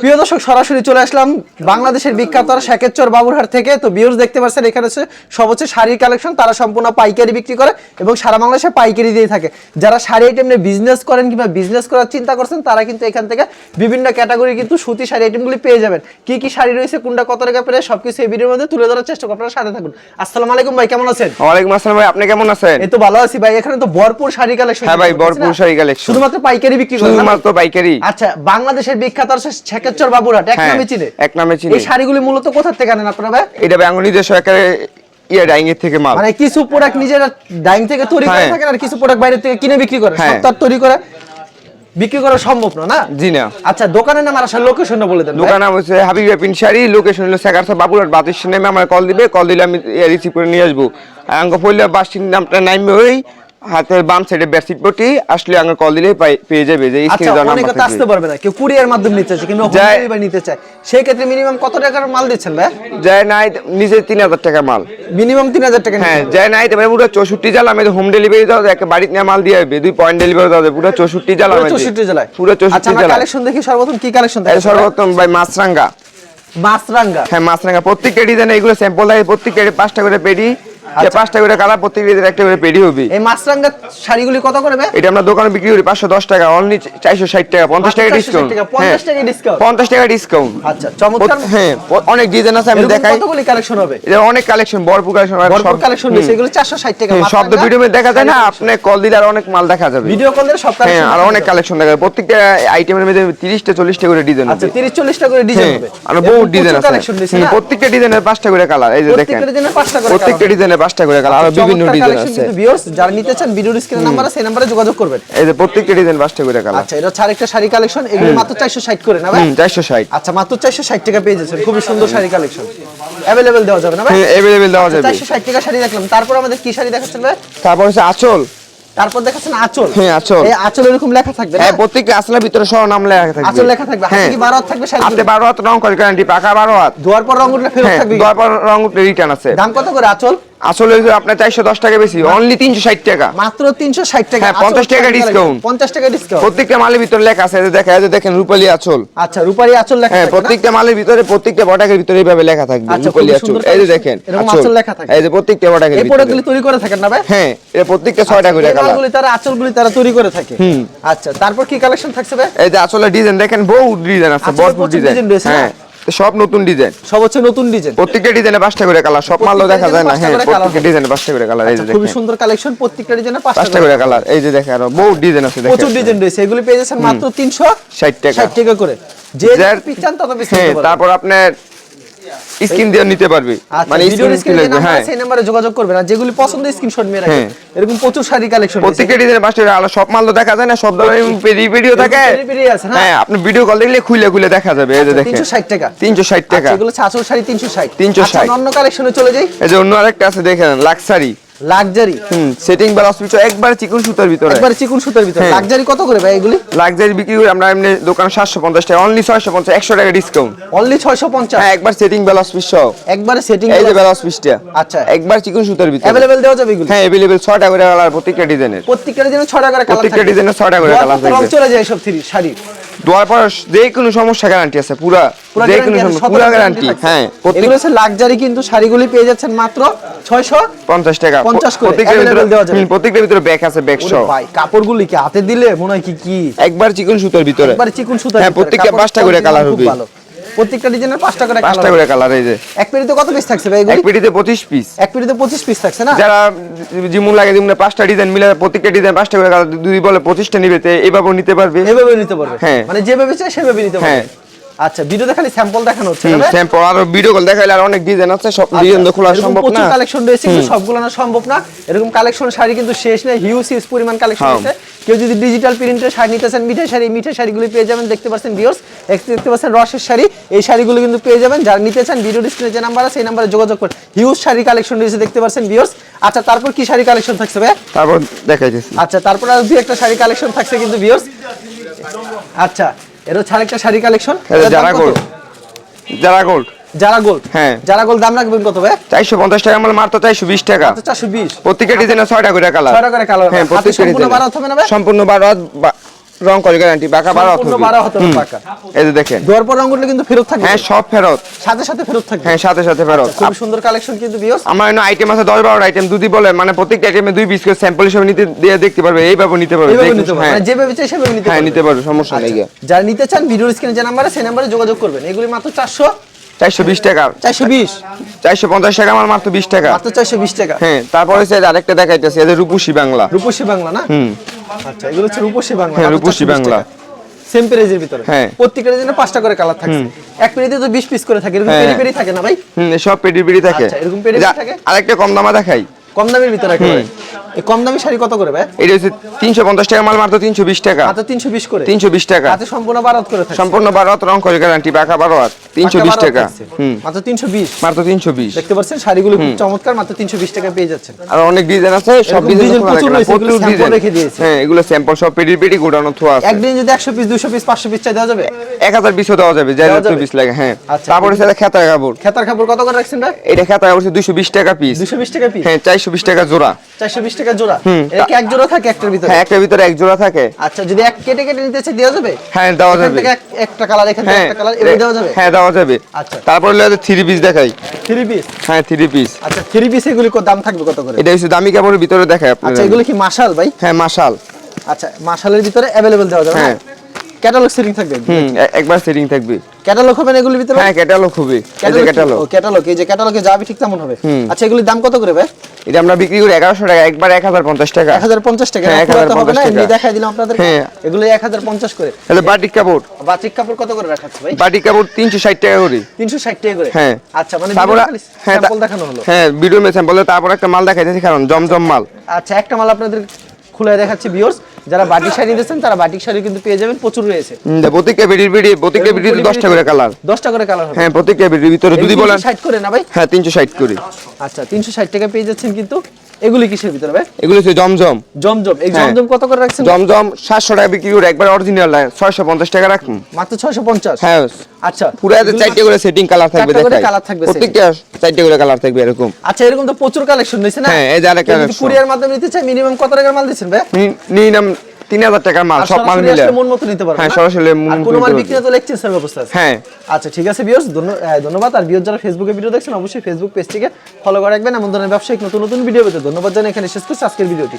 প্রিয় দর্শক সরাসরি চলে আসলাম বাংলাদেশের বিখ্যাত শেখেরচর বাবুরহাট থেকে। তো বিয়র্স দেখতে পাচ্ছেন এখানে হচ্ছে সব হচ্ছে শাড়ির কালেকশন তারা সম্পূর্ণ পাইকারি বিক্রি করে এবং সারা বাংলাদেশে পাইকারি দিয়ে থাকে। যারা শাড়ি আইটেম নিয়ে বিজনেস করেন কিংবা বিজনেস করার চিন্তা করছেন তারা কিন্তু এখান থেকে বিভিন্ন ক্যাটাগরি কিন্তু সুতি শাড়ি আইটেমগুলি পেয়ে যাবেন। কি কি শাড়ি রয়েছে কোনটা কত টাকা পেয়ে সবকিছু এই ভিডিওর মধ্যে তুলে ধরার চেষ্টা করব। আপনারা সাথে থাকুন। আসসালামু আলাইকুম ভাই কেমন আছেন? ওয়ালাইকুম আসসালাম ভাই আপনি কেমন আছেন? এই তো ভালো আছি ভাই এখানে তো ভরপুর শাড়ি কালেকশন হ্যাঁ ভাই, ভরপুর শাড়ি collection। শুধুমাত্র পাইকারি বিক্রি করেন শুধুমাত্র পাইকারি। আচ্ছা বাংলাদেশের বিখ্যাত শেখেরচর বাবুরহাট এক হ্যাঁ, নামে চিনে। এক নামে চিনি। এই শাড়িগুলি মূলত কোথা থেকে আনেন আপনারা ভাই? এটা ব্যাঙ্গল নিজস্ব একেবারে ইয়ে ডাইং এর থেকে মাল। মানে কিছু প্রোডাক্ট নিজেরা ডাইং থেকে তৈরি করে হ্যাঁ। থাকেন আর কিছু প্রোডাক্ট বাইরে থেকে কিনে বিক্রি করে। হ্যাঁ। সব তৈরি করে বিক্রি করা সম্ভব না না? জি না। আচ্ছা দোকানের নাম আর আসলে লোকেশনটা বলে দেন। দোকান নাম হচ্ছে হাবিবা শাড়ি লোকেশন হলো বাতির নেমে আমার কল দিবে কল দিলে আমি রিসিভ করে নিয়ে আসব। আর আঙ্গ পড়লে বাস নামটা নামবে ওই হাতের বাম সাইডে বেডশিট পটি আসলে আঙ্গ কল দিলে পেয়ে যাবে যে আচ্ছা অনেকে তো আসতে পারবে না কেউ কুরিয়ার মাধ্যমে নিতে চায় কিংবা হোম। ডেলিভারি নিতে চায়। সেই ক্ষেত্রে মিনিমাম কত টাকার মাল দিচ্ছেন ভাই? যায় নাই নিজে তিন হাজার টাকা মাল। মিনিমাম তিন হাজার টাকা হ্যাঁ যায় নাই তবে পুরো চৌষট্টি জাল আমি হোম ডেলিভারি দাও একটা বাড়িতে নিয়ে মাল দিয়ে আসবে দুই পয়েন্ট ডেলিভারি দাও পুরো চৌষট্টি জাল আমি চৌষট্টি জেলায়। পুরো আচ্ছা চৌষট্টি আমরা জেলা। কালেকশন দেখি সর্বপ্রথম কি কালেকশন এই সর্বোত্তম ভাই? মাছরাঙ্গা। মাছরাঙ্গা। হ্যাঁ মাছরাঙ্গা। প্রত্যেকটা ডিজাইন এগুলো স্যাম্পল থাকে প্রত্যেকটা পাঁচটা করে পেডি যে পাঁচটা করে কালার প্রত্যেকটা ডিজাইন একটা করে পেডি হবে। এই মাছরাঙ্গা শাড়িগুলি কত করে এটা আমরা দোকানে বিক্রি করি পাঁচশো দশ টাকা অনলি চারশো ষাট টাকা পঞ্চাশ টাকা ডিসকাউন্ট 50 টাকা discount। পঞ্চাশ টাকা ডিসকাউন্ট আচ্ছা চমৎকার। হ্যাঁ অনেক ডিজাইন আছে আমি দেখাই। কতগুলি কালেকশন হবে? এটা অনেক কালেকশন ভরপুর কালেকশন ভরপুর কালেকশন রয়েছে এগুলো 460 টাকা শব্দ মাছরাঙ্গা। ভিডিও দেখা যায় না আপনি কল দিলে আর অনেক মাল দেখা যাবে। ভিডিও কল দিয়ে সব হ্যাঁ কালেকশন আর অনেক কালেকশন দেখা যাবে। প্রত্যেকটা আইটেমের মধ্যে তিরিশটা চল্লিশটা করে ডিজাইন আচ্ছা আছে 30 40 টা করে ডিজাইন হ্যাঁ হবে। আর ডিজাইন আছে। প্রত্যেকটা ডিজাইনের পাঁচটা করে কালার এই যে দেখেন। প্রত্যেকটা ডিজাইনের পাঁচটা করে প্রত্যেকটা ডিজাইনের পাঁচটা করে কালার আর বিভিন্ন চমৎকার ডিজাইন কালেকশন আছে কিন্তু ভিউয়ার্স যারা নিতে চান ভিডিওর স্ক্রিনে নাম্বার আছে সেই নম্বরে যোগাযোগ করবেন এই যে প্রত্যেকটা ডিজাইন পাঁচটা করে কালার আচ্ছা এটা হচ্ছে আরেকটা শাড়ি কালেকশন এগুলো মাত্র 460 করে না ভাই হুম চারশো ষাট আচ্ছা মাত্র 460 টাকা পেয়ে যাচ্ছেন খুবই সুন্দর শাড়ি কালেকশন अवेलेबल দেওয়া যাবে না ভাই এভেলেবেল দেওয়া যাবে 460 টাকা শাড়ি দেখলাম তারপর আমাদের কি শাড়ি দেখাচ্ছেন ভাই তারপর হচ্ছে আঁচল তারপর দেখাচ্ছেন আঁচল হ্যাঁ, আঁচল। এই আঁচল এরকম লেখা থাকবে না হ্যাঁ প্রত্যেকটা আসলার ভিতরে সহ নাম লেখা থাকবে আঁচল লেখা থাকবে হাতে হ্যাঁ কি 12 হাত থাকবে শাড়ি আপনি বারো হাত রং করে গ্যারান্টি পাকা বারো হাত ধোয়ার পর রং উঠলে ফেরত হ্যাঁ থাকবে দেওয়ার পর রং উঠলে রিটার্ন আছে দাম কত করে আঁচল আসলে আপনার চারশো দশ টাকা বেশি অনলি তিনশো ষাট টাকা। মাত্র 360 টাকা। হ্যাঁ, 50 টাকা discount। 50 টাকা ডিসকাউন্ট প্রত্যেকটা মালের ভিতরে লেখা আছে এই দেখা এই যে দেখেন রূপালী আঁচল। আচ্ছা রূপারি আঁচল লেখা হ্যাঁ প্রত্যেকটা মালের ভিতরে প্রত্যেকটা বটাকের ভিতরে এইভাবে লেখা থাকবে আচ্ছা, রূপালী আঁচল। এই যে দেখেন আঁচল। লেখা থাকে। এই যে প্রত্যেকটা বটাকের এই ভিতরে। প্রোডাক্টগুলি তৈরি করে থাকেন না ভাই? হ্যাঁ এটা প্রত্যেকটা ছয়টা করে এই কালার। মালগুলি তারা আঁচলগুলি তারা তৈরি করে থাকে। আচ্ছা তারপর কি কালেকশন থাকছে ভাই? এই যে আসলে ডিজাইন দেখেন বহু ডিজাইন আছে ভরপুর ডিজাইন হ্যাঁ। সব নতুন ডিজাইন। সব হচ্ছে নতুন ডিজাইন। প্রত্যেকটা ডিজাইনে পাঁচটা করে কালার সব মালও দেখা যায় না হ্যাঁ প্রত্যেকটা ডিজাইনে পাঁচটা করে কালার এই যে খুব সুন্দর কালেকশন প্রত্যেকটা ডিজাইনে পাঁচটা করে কালার এই যে দেখেন আরও বহু ডিজাইন আছে দেখেন। প্রচুর ডিজাইন রয়েছে এগুলি পেয়ে যাচ্ছেন মাত্র 360 টাকা। 60 টাকা করে। যে পিস চান তত বেশি হ্যাঁ তারপর আপনার স্ক্রিন দিয়ে নিতে পারবে। আচ্ছা মানে ভিডিওর স্ক্রিন নাম্বার হ্যাঁ। আছে সেই নম্বরে যোগাযোগ করবেন আর যেগুলি পছন্দ স্ক্রিনশট মেরে রাখবেন হ্যাঁ। এরকম প্রচুর শাড়ি কালেকশন প্রত্যেকটা ডিজাইনের পাঁচটা কালার সব মাল তো দেখা যায় না সব ধরনের পেরি ভিডিও থাকে। পেরি আছে না? হ্যাঁ আপনি ভিডিও কল দেখলে খুলে খুলে দেখা যাবে এই যে দেখেন। 360 টাকা। তিনশো ষাট টাকা। আচ্ছা এগুলো 600 শাড়ি 360 360 আচ্ছা অন্য কালেকশনে চলে যাই। এই যে অন্য আরেকটা আছে দেখেন লাক্সারি লাক্সারি হুম সেটিং ব্লাউজ পিছু একবার চিকন সুতার ভিতরে একবার চিকুন সুতার ভিতরে হ্যাঁ। লাক্সারি কত করে ভাই এগুলি লাক্সারি বিক্রি করি আমরা এমনি দোকান সাতশো পঞ্চাশ টাকা অনলি ছয়শো পঞ্চাশ একশো টাকা ডিসকাউন্ট অনলি 650 হ্যাঁ একবার সেটিং ব্লাউজ পিস সহ একবারে সেটিং এই যে ব্লাউজ পিসটা আচ্ছা। একবার চিকন সুতার ভিতরে अवेलेबल দেওয়া যাবে এগুলি হ্যাঁ অ্যাভেলেবেল ছয়টা করে কালার প্রত্যেকটা ডিজাইনের প্রত্যেকটা ডিজাইনে 6 টাকা করে কালার প্রত্যেকটা ডিজাইনে ছয়টা করে colour থাকবে। চলে যায় সব থ্রি শাড়ি যে কোনো সমস্যা গ্যারান্টি আছে পুরা যে কোনো সমস্যা পুরা গ্যারান্টি হ্যাঁ এগুলো হচ্ছে লাক্সারি কিন্তু শাড়িগুলি পেয়ে যাচ্ছেন মাত্র 600 পঞ্চাশ টাকা। 50 করে, প্রত্যেকটার ভিতরে ব্যাগ আছে ব্যাগ সহ। ভাই কাপড়গুলি কি হাতে দিলে মনে হয় কি কি? একবার চিকন সুতোর ভিতরে। একবার চিকুন সুতার হ্যাঁ প্রত্যেকটা পাঁচটা করে কালার হবে। ভালো। প্রত্যেকটা ডিজাইনের পাঁচটা করে পাঁচটা কালার করে কালার এই যে। এক পেটিতে কত পিস থাকছে ভাই এক পেটিতে পঁচিশ পিস এক পেটিতে 25 পিস থাকছে না? যারা জিমুন লাগে জিমুনে পাঁচটা ডিজাইন মিলে প্রত্যেকটা ডিজাইন পাঁচটা করে কালার দুই বলে পঁচিশটা নিবে তে এভাবেও নিতে পারবে। এভাবে নিতে পারবে। হ্যাঁ। মানে যেভাবে চাই সেভাবে নিতে পারবে। হ্যাঁ। আচ্ছা ভিডিওতে খালি স্যাম্পল দেখানো হচ্ছে না? স্যাম্পল আর ভিডিও কল দেখাইলে আর অনেক ডিজাইন আছে সব ডিজাইন তো খোলা আচ্ছা, সম্ভব প্রচুর না। কালেকশন রয়েছে কিন্তু সবগুলো না সম্ভব না। এরকম কালেকশন শাড়ি কিন্তু শেষ নেই হিউজ হিউজ পরিমাণ কালেকশন হ্যাঁ। রয়েছে। কেউ যদি ডিজিটাল প্রিন্টের শাড়ি নিতে চান মিঠে শাড়ি মিঠে শাড়িগুলি পেয়ে যাবেন দেখতে পাচ্ছেন দেখতে পাচ্ছেন রসের শাড়ি এই শাড়িগুলো কিন্তু পেয়ে যাবেন। যারা নিতে চান ভিডিও যে নাম্বার আছে সেই নাম্বারে যোগাযোগ করুন হিউজ শাড়ি কালেকশন রয়েছে দেখতে পাচ্ছেন ভিউয়ার্স আচ্ছা তারপর কি শাড়ি কালেকশন থাকছে ভাই তারপর দেখাইতেছি। আচ্ছা তারপর আর দুই একটা শাড়ি কালেকশন থাকছে কিন্তু ভিউয়ার্স আচ্ছা এর হচ্ছে আরেকটা শাড়ি কালেকশন যারা গোল্ড যারা গোল্ড যারা গোল্ড হ্যাঁ। যারা গোল্ড দাম রাখবেন কত ভাই? চারশো পঞ্চাশ টাকা মানে মাত্র চারশো বিশ টাকা। চারশো বিশ। প্রত্যেকটা ডিজাইনে 6টা করে কালার 6টা করে কালার হ্যাঁ প্রত্যেকটা সম্পূর্ণ ডিজাইনে বারো হাত হবে না ভাই? সম্পূর্ণ বারো হাত বা- রং করে গ্যারান্টি বাঁকা বারো সম্পূর্ণ বারো হাতের পাকা এই যে দেখেন। দেওয়ার পর রং উঠলে কিন্তু ফেরত থাকবে। হ্যাঁ সব ফেরত। সাথে সাথে ফেরত থাকবে। হ্যাঁ সাথে সাথে ফেরত। খুব সুন্দর কালেকশন কিন্তু বিয়স। আমার এখানে আইটেম আছে দশ বারোটা আইটেম দুদি বলে মানে প্রত্যেকটা আইটেমে দুই পিস করে স্যাম্পল হিসেবে নিতে দিয়ে দেখতে পারবে এইভাবে নিতে পারবে পারবে হ্যাঁ। মানে যেভাবে চাই সেভাবে নিতে হ্যাঁ নিতে পারবে সমস্যা নেই আচ্ছা, যারা নিতে চান ভিডিওর স্ক্রিনে যে নাম্বারে সেই নাম্বারে যোগাযোগ করবেন। এগুলি মাত্র চারশো চারশো বিশ টাকা। চারশো বিশ? চারশো পঞ্চাশ টাকা আমার মাত্র বিশ টাকা। মাত্র চারশো বিশ টাকা? হ্যাঁ তারপরে হচ্ছে আরেকটা দেখাইতেছে এদের রূপসী বাংলা। রূপসী বাংলা না? হুম। আচ্ছা এগুলো হচ্ছে রূপসী বাংলা। হ্যাঁ, রূপসী বাংলা। সেম প্রাইজের ভিতরে। হ্যাঁ। প্রত্যেকটার জন্য পাঁচটা করে কালার থাকছে এক পেরিতে তো 20 পিস করে থাকে এরকম হ্যাঁ। পেরি পেরি থাকে না ভাই? হুম সব পেডি পেডি থাকে। আচ্ছা, এরকম পেডি থাকে? আরেকটা কম দামা দেখাই। কম দামের ভিতরে এই কম দামি শাড়ি কত করে ভাই? এটা হচ্ছে তিনশো পঞ্চাশ টাকা মাল মাত্র তিনশো বিশ টাকা। মাত্র 320 করে? তিনশো বিশ টাকা। হাতে সম্পূর্ণ বারাত করে থাকে সম্পূর্ণ বারো রং করে গ্যারান্টি বাঁকা বারো হাত তিনশো বিশ টাকা। মাত্র 320 মাত্র তিনশো বিশ। দেখতে পাচ্ছেন শাড়িগুলো খুব চমৎকার মাত্র 320 টাকা পেয়ে যাচ্ছেন। আর অনেক ডিজাইন আছে সব ডিজাইন প্রচুর এগুলো রেখে দিয়েছে। হ্যাঁ এগুলো স্যাম্পল সব পেডি পেডি গোডানো থোয়া আছে। একদিন যদি 100 পিস 200 পিস 500 পিস চাই দেওয়া যাবে? এক হাজার পিসও দেওয়া যাবে যাই যাবে? পিস লাগে হ্যাঁ। আচ্ছা। তারপরে সেটা খেতার কাপড়। খেতার কাপড় কত করে রাখছেন ভাই? এটা খেতার কাপড় দুইশো বিশ টাকা পিস 220 টাকা পিস হ্যাঁ চারশো বিশ টাকা জোড়া। 420 টাকা জোড়া? এটা কি এক জোড়া থাকে একটার ভিতরে? হ্যাঁ একটার ভিতরে এক জোড়া থাকে। আচ্ছা যদি এক কেটে কেটে নিতে চাই দেওয়া যাবে? হ্যাঁ দেওয়া যাবে। একটা কালার এখান থেকে হ্যাঁ একটা কালার এভাবে দেওয়া যাবে? হ্যাঁ দেওয়া যাবে। আচ্ছা। তারপরে থ্রি পিস দেখাই। থ্রি পিস হ্যাঁ থ্রি পিস আচ্ছা থ্রি পিস এগুলি কত দাম থাকবে কত করে? এটা হচ্ছে দামি কাপড়ের ভিতরে দেখায় আপনার আচ্ছা এগুলো কি মাশাল ভাই? হ্যাঁ মাশাল আচ্ছা মাশালের ভিতরে অ্যাভেলেবেল দেওয়া যাবে হ্যাঁ। ক্যাটালগ সেটিং থাকবে হুম একবার সেটিং থাকবে। ক্যাটালগ হবে না এগুলির ভিতরে? হ্যাঁ ক্যাটালগ হবে। এই যে ক্যাটালগ ক্যাটালগ এই যে ক্যাটালগে যাবে ঠিক তেমন হবে। আচ্ছা এগুলির দাম কত করে ভাই? এটা আমরা বিক্রি করি এগারোশো টাকা একবার এক হাজার পঞ্চাশ টাকা। এক হাজার পঞ্চাশ টাকা হ্যাঁ, পুরো তো হবে না এমনি দেখাই দিলাম আপনাদের হ্যাঁ। এগুলো এক হাজার পঞ্চাশ করে। তাহলে বাটিক কাপড়। বাচিক কাপড় কত করে রাখাচ্ছে ভাই? বাটিক কাপড় তিনশো ষাট টাকা করে। তিনশো ষাট টাকা করে? হ্যাঁ। আচ্ছা মানে তারপরে হ্যাঁ স্যাম্পল দেখানো হলো। হ্যাঁ ভিডিও মেশিন বলে তারপর একটা মাল দেখাইতেছি কারণ জমজম মাল। আচ্ছা একটা মাল আপনাদের খুলে দেখাচ্ছি ভিউয়ার্স যারা বাটিক শাড়ি নিতেছেন তারা বাটিক শাড়ি কিন্তু পেয়ে যাবেন প্রচুর রয়েছে। হুম, প্রত্যেকটা বিডির বিডি প্রত্যেকটা বিডির দশটা করে কালার। দশটা করে কালার হবে। হ্যাঁ প্রত্যেকটা বিডির ভিতরে যদি বলেন ষাট করে না ভাই? হ্যাঁ তিনশো ষাট করে। আচ্ছা তিনশো ষাট টাকা পেয়ে যাচ্ছেন কিন্তু এগুলি কিসের ভিতরে ভাই? এগুলো হচ্ছে জমজম। জমজম। এই হ্যাঁ। জমজম কত করে রাখছেন? জমজম সাতশো টাকা বিক্রি করে একবার অরিজিনাল ছয়শো পঞ্চাশ টাকা রাখুন। মাত্র ছয়শো পঞ্চাশ? হ্যাঁ। আচ্ছা। পুরো এতে চারটে করে সেটিং কালার থাকবে করে দেখাই। থাকবে প্রত্যেকটা চারটে করে কালার থাকবে এরকম। আচ্ছা এরকম তো প্রচুর কালেকশন নিয়েছে না? হ্যাঁ, এই যে আরেকটা কুরিয়ার মাধ্যমে নিতে চাই মিনিমাম কত টাকার মাল দিচ্ছেন ভাই? নাম তিন হাজার টাকার মাল সব মাল মিলে। মন মতো নিতে পারবেন হ্যাঁ সরাসরি মন মতো কোনো মাল বিক্রি না তো এক্সচেঞ্জের ব্যবস্থা আছে? হ্যাঁ। আচ্ছা ঠিক আছে বিয়স ধন্যবাদ। আর বিয়স যারা ফেসবুকে ভিডিও দেখছেন অবশ্যই ফেসবুক পেজটিকে ফলো করে রাখবেন। এমন ধরনের ব্যবসায়িক নতুন নতুন ভিডিও পেতে ধন্যবাদ জানাই এখানে শেষ করছি আজকের ভিডিওটি।